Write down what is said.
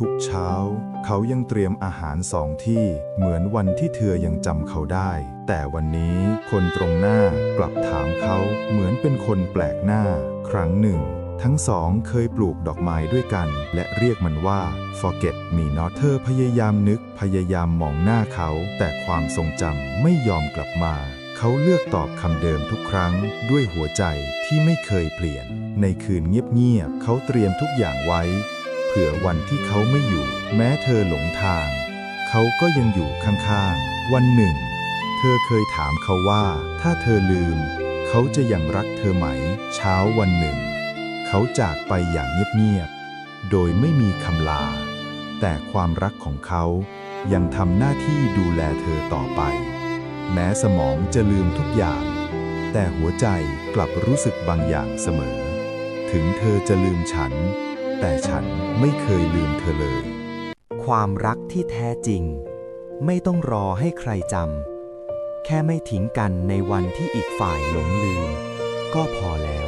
ทุกเช้า เขายังเตรียมอาหารสองที่ เหมือนวันที่เธอยังจำเขาได้ แต่วันนี้คนตรงหน้ากลับถามเขาเหมือนเป็นคนแปลกหน้า ครั้งหนึ่ง ทั้งสองเคยปลูกดอกไม้ด้วยกัน และเรียกมันว่า forget me not เธอพยายามนึกพยายามมองหน้าเขา แต่ความทรงจำไม่ยอมกลับมาเขาเลือกตอบคำเดิมทุกครั้ง ด้วยหัวใจที่ไม่เคยเปลี่ยน ในคืนเงียบๆเขาเตรียมทุกอย่างไว้ ผื่อวันที่เขาไม่อยู่ แม้เธอหลงทาง เขาก็ยังอยู่ข้างๆ วันหนึ่ง เธอเคยถามเขาว่า ถ้าเธอลืม เขาจะยังรักเธอไหม เช้าวันหนึ่ง เขาจากไปอย่างเงียบๆ โดยไม่มีคำลา แต่ความรักของเขายังทำหน้าที่ดูแลเธอต่อไป แม้สมองจะลืมทุกอย่าง แต่หัวใจกลับรู้สึกบางอย่างเสมอ ถึงเธอจะลืมฉัน แต่ฉันไม่เคยลืมเธอเลย ความรักที่แท้จริง ไม่ต้องรอให้ใครจำแค่ไม่ทิ้งกันในวันที่อีกฝ่ายหลงลืม ก็พอแล้ว